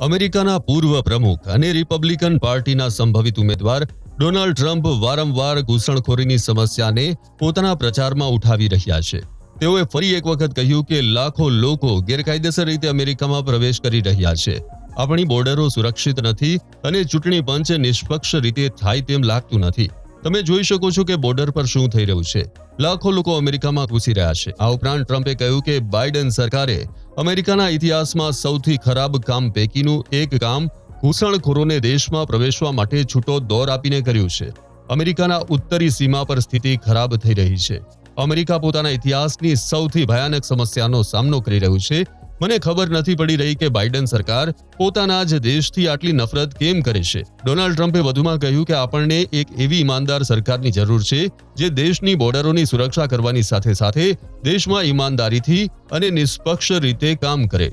અમેરિકાના પૂર્વ પ્રમુખ અને રિપબ્લિકન પાર્ટીના સંભવિત ઉમેદવાર ડોનાલ્ડ ટ્રમ્પ વારંવાર ઘૂસણખોરીની સમસ્યાને પોતાના પ્રચારમાં ઉઠાવી રહ્યા છે. તેઓએ ફરી એક વખત કહ્યું કે લાખો લોકો ગેરકાયદેસર રીતે અમેરિકામાં પ્રવેશ કરી રહ્યા છે. આપણી બોર્ડરો સુરક્ષિત નથી અને ચૂંટણી પંચ નિષ્પક્ષ રીતે થાય તેમ લાગતું નથી. તમે જોઈ શકો છો કે બોર્ડર પર શું થઈ રહ્યું છે. લાખો લોકો અમેરિકામાં ઘૂસી રહ્યા છે. આ ઉપરાંત ટ્રમ્પે કહ્યું કે બાઇડન સરકારે અમેરિકાના ઇતિહાસમાં સૌથી ખરાબ કામ પૈકીનું એક કામ ઘૂસણખોરોને દેશમાં પ્રવેશવા માટે છૂટો દોર આપીને કર્યું છે. અમેરિકાના ઉત્તરી સીમા પર સ્થિતિ ખરાબ થઈ રહી છે. અમેરિકા પોતાના ઇતિહાસની સૌથી ભયાનક સમસ્યાનો સામનો કરી રહ્યું છે. મને ખબર નથી પડી રહી કે બાઇડન સરકાર પોતાના જ દેશથી આટલી નફરત કેમ કરે છે? ડોનાલ્ડ ટ્રમ્પે વધુમાં કહ્યું કે આપણને એક એવી ઈમાનદાર સરકારની જરૂર છે જે દેશની બોર્ડરોની સુરક્ષા કરવાની સાથે સાથે દેશમાં ઈમાનદારીથી અને નિષ્પક્ષ રીતે કામ કરે.